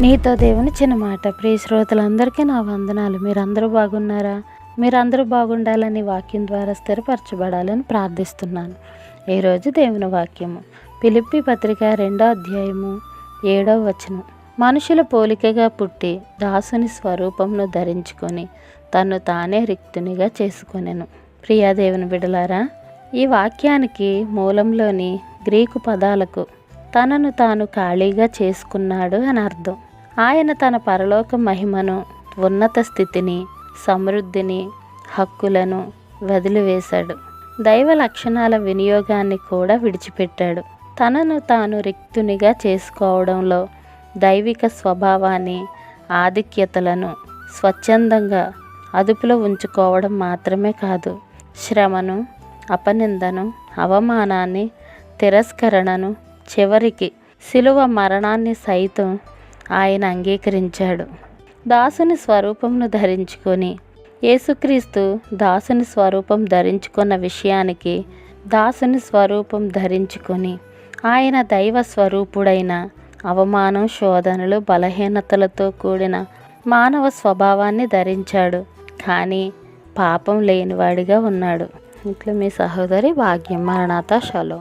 నీతో దేవుని చిన్న మాట. ప్రియ శ్రోతలందరికీ నా వందనాలు. మీరందరూ బాగున్నారా? మీరందరూ బాగుండాలని వాక్యం ద్వారా స్థిరపరచబడాలని ప్రార్థిస్తున్నాను. ఈరోజు దేవుని వాక్యము. పిలిపి పత్రిక రెండో అధ్యాయము ఏడో వచనం. మనుషుల పోలికగా పుట్టి దాసుని స్వరూపమును ధరించుకొని తను తానే రిక్తునిగా చేసుకొనెను. ప్రియా దేవుని బిడలారా ఈ వాక్యానికి మూలంలోని గ్రీకు పదాలకు తనను తాను ఖాళీగా చేసుకున్నాడు అని అర్థం. ఆయన తన పరలోక మహిమను ఉన్నత స్థితిని సమృద్ధిని హక్కులను వదిలివేశాడు. దైవ లక్షణాల వినియోగాన్ని కూడా విడిచిపెట్టాడు. తనను తాను రిక్తునిగా చేసుకోవడంలో దైవిక స్వభావాన్ని ఆధిక్యతలను స్వచ్ఛందంగా అదుపులో ఉంచుకోవడం మాత్రమే కాదు శ్రమను అపనిందను అవమానాన్ని తిరస్కరణను చివరికి శిలువ మరణాన్ని సైతం ఆయన అంగీకరించాడు. దాసుని స్వరూపమును ధరించుకొని యేసుక్రీస్తు దాసుని స్వరూపం ధరించుకున్న విషయానికి దాసుని స్వరూపం ధరించుకొని ఆయన దైవ స్వరూపుడైన అవమానం శోధనలు బలహీనతలతో కూడిన మానవ స్వభావాన్ని ధరించాడు. కానీ పాపం లేనివాడిగా ఉన్నాడు. ఇట్లా మీ సహోదరి భాగ్యం. మరణాత షలో.